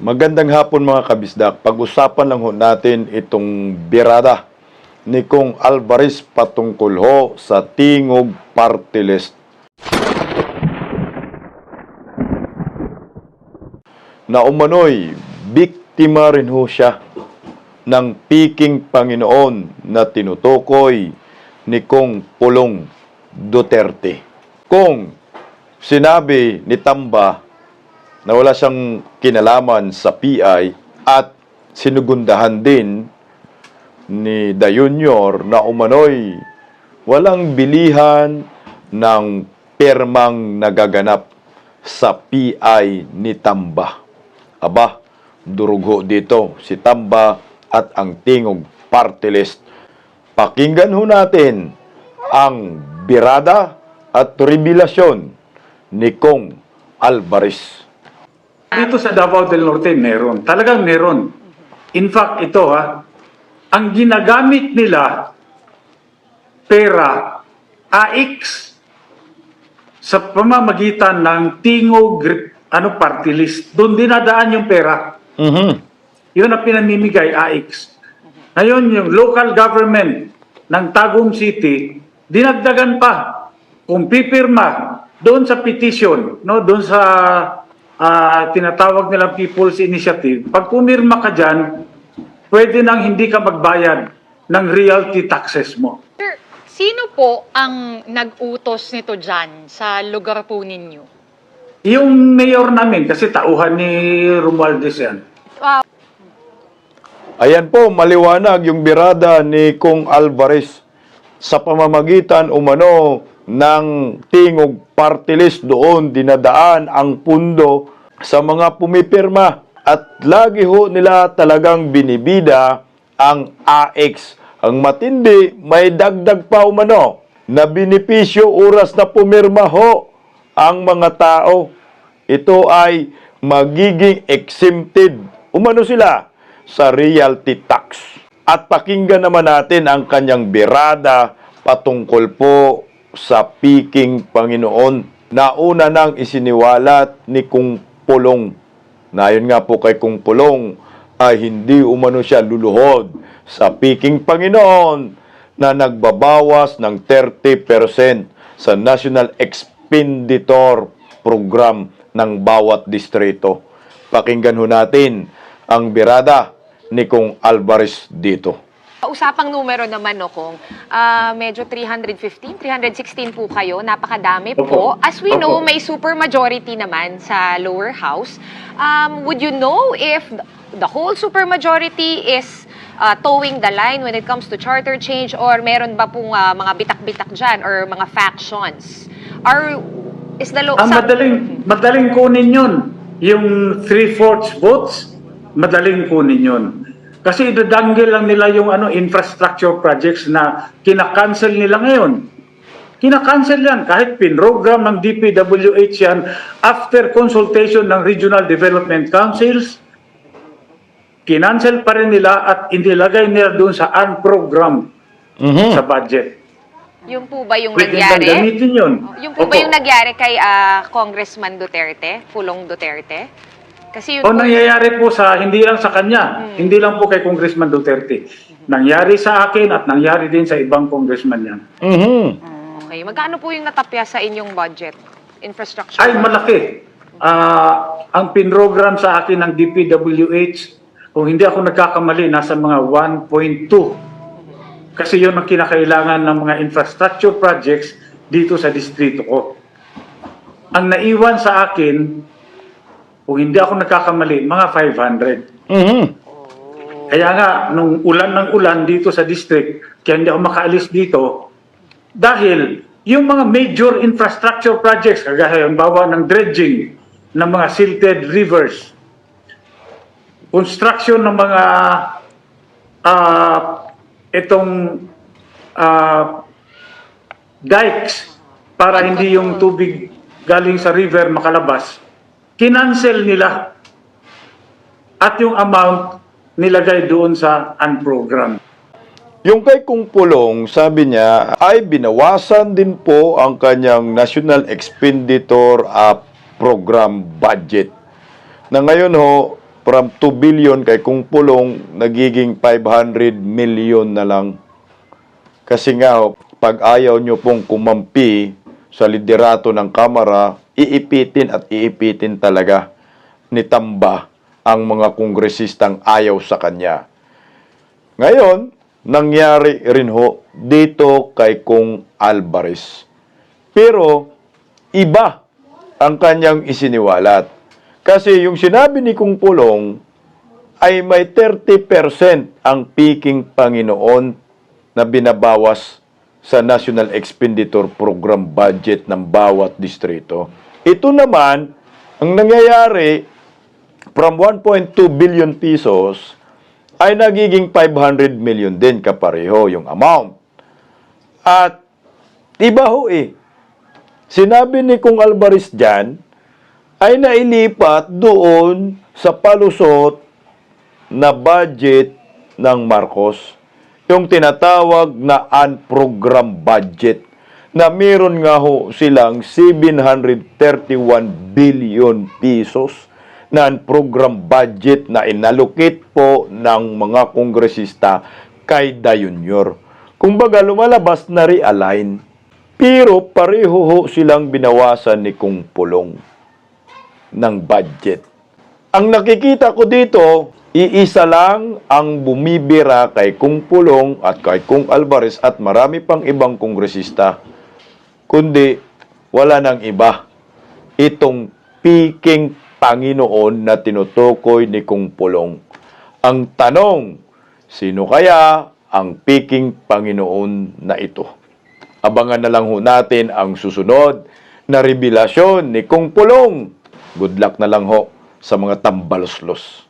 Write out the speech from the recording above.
Magandang hapon mga kabisdak. Pag-usapan lang ho natin itong birada ni Kong Alvarez patungkol ho sa Tingog Party List. Na umano'y biktima rin ho siya ng piking Panginoon na tinutukoy ni Kong Pulong Duterte. Kung sinabi ni Tamba na wala siyang kinalaman sa PI at sinugundahan din ni Da Junior na umano'y walang bilihan ng permang nagaganap sa PI ni Tamba. Aba, durugho dito si Tamba at ang Tingog Party List. Pakinggan ho natin ang birada at revelasyon ni Kong Alvarez. Dito sa Davao del Norte, meron. Talagang meron. In fact, ito ha, ang ginagamit nila, pera, AX, sa pamamagitan ng Tingog ano, party list. Doon dinadaan yung pera. Mhm. Yun ang pinamimigay, AX. Ngayon, yung local government ng Tagum City, dinagdagan pa. Kung pipirma doon sa petition, no, doon sa ah, tinatawag nilang People's Initiative, pag pumirma ka dyan, pwede nang hindi ka magbayad ng realty taxes mo. Sir, sino po ang nag-utos nito dyan sa lugar po ninyo? Yung mayor namin, kasi tauhan ni Romualdez yan, Ah, Ayan po, maliwanag yung birada ni Kong Alvarez sa pamamagitan umano ng Tingog Party List doon dinadaan ang pundo sa mga pumipirma at lagi ho nila talagang binibida ang AX. Ang matindi, may dagdag pa umano na binipisyo oras na pumirma ho ang mga tao. Ito ay magiging exempted. Umano sila sa realty tax. At pakinggan naman natin ang kanyang birada patungkol po sa piking Panginoon na una nang isiniwalat ni Kung Pulong. Na ayon nga po kay Kung Pulong ay hindi umano siya luluhod sa piking Panginoon na nagbabawas ng 30% sa National Expenditure Program ng bawat distrito. Pakinggan ho natin ang birada ni Kong Alvarez dito. Usapang numero naman no kung ah, medyo 315, 316 po kayo, napakadami po. Opo. As we know, Opo. may super majority naman sa lower house. Um, would you know if the whole super majority is ah, towing the line when it comes to charter change or meron ba pong ah, mga bitak-bitak dyan or mga factions? Or is the lo- Ang sa- madaling, madaling kunin yun. Yung three-fourths votes, madaling kunin yun. Kasi idadanggil lang nila yung ano infrastructure projects na kinakancel nila ngayon. Kinakancel yan. Kahit pinrogram ng DPWH yan after consultation ng Regional Development Councils, kinancel pa rin nila at inilagay nila doon sa unprogram Mhm. sa budget. Yung po ba yung Pwede nangyari? gamitin yun. Yung po ba Opo. yung nangyari kay ah, Congressman Duterte, Pulong Duterte? Kasi yun O po- nangyayari po sa, hindi lang sa kanya, hindi lang po kay Congressman Duterte. Nangyari sa akin at nangyari din sa ibang congressman yan. Mhm. Okay, magkano po yung natapya sa inyong budget? Infrastructure? Ay, malaki. Ah, ang pinrogram sa akin ng DPWH, kung hindi ako nagkakamali, nasa mga 1.2. Kasi yun ang kinakailangan ng mga infrastructure projects dito sa distrito ko. Ang naiwan sa akin, kung hindi ako nagkakamali, mga 500. Mhm. Kaya nga, nung ulan ng ulan dito sa district, kaya hindi ako makaalis dito, dahil yung mga major infrastructure projects, kagaya yung bawa ng dredging ng mga silted rivers, construction ng mga ah, itong ah, dikes para hindi yung tubig galing sa river makalabas, kinancel nila at yung amount nilagay doon sa unprogram. Yung kay Kung Pulong, sabi niya, ay binawasan din po ang kanyang National Expenditure uh, Program budget. Na ngayon ho, from 2 billion kay Kung Pulong, nagiging 500 million na lang. Kasi nga, ho, pag ayaw nyo pong kumampi sa liderato ng Kamara, iipitin at iipitin talaga ni Tamba ang mga kongresistang ayaw sa kanya. Ngayon, nangyari rin ho dito kay Kung Alvarez. Pero, iba ang kanyang isiniwalat. Kasi yung sinabi ni Kung Pulong ay may 30% ang peaking Panginoon na binabawas sa National Expenditure Program budget ng bawat distrito. Ito naman, ang nangyayari, from 1.2 billion pesos, ay nagiging 500 million din kapareho yung amount. At iba ho eh, sinabi ni Kung Alvarez dyan, ay nailipat doon sa palusot na budget ng Marcos. Yung tinatawag na unprogram budget na meron nga ho silang 731 billion pesos na program budget na inallocate po ng mga kongresista kay Dayunyor. Kumbaga lumalabas na realign. Pero pareho ho silang binawasan ni Kung Pulong ng budget. Ang nakikita ko dito, iisa lang ang bumibira kay Kung Pulong at kay Kung Alvarez at marami pang ibang kongresista. Kundi wala nang iba. Itong piking Panginoon na tinutukoy ni Kung Pulong. Ang tanong, sino kaya ang piking Panginoon na ito? Abangan na lang ho natin ang susunod na revelasyon ni Kung Pulong. Good luck na lang ho sa mga tambaloslos.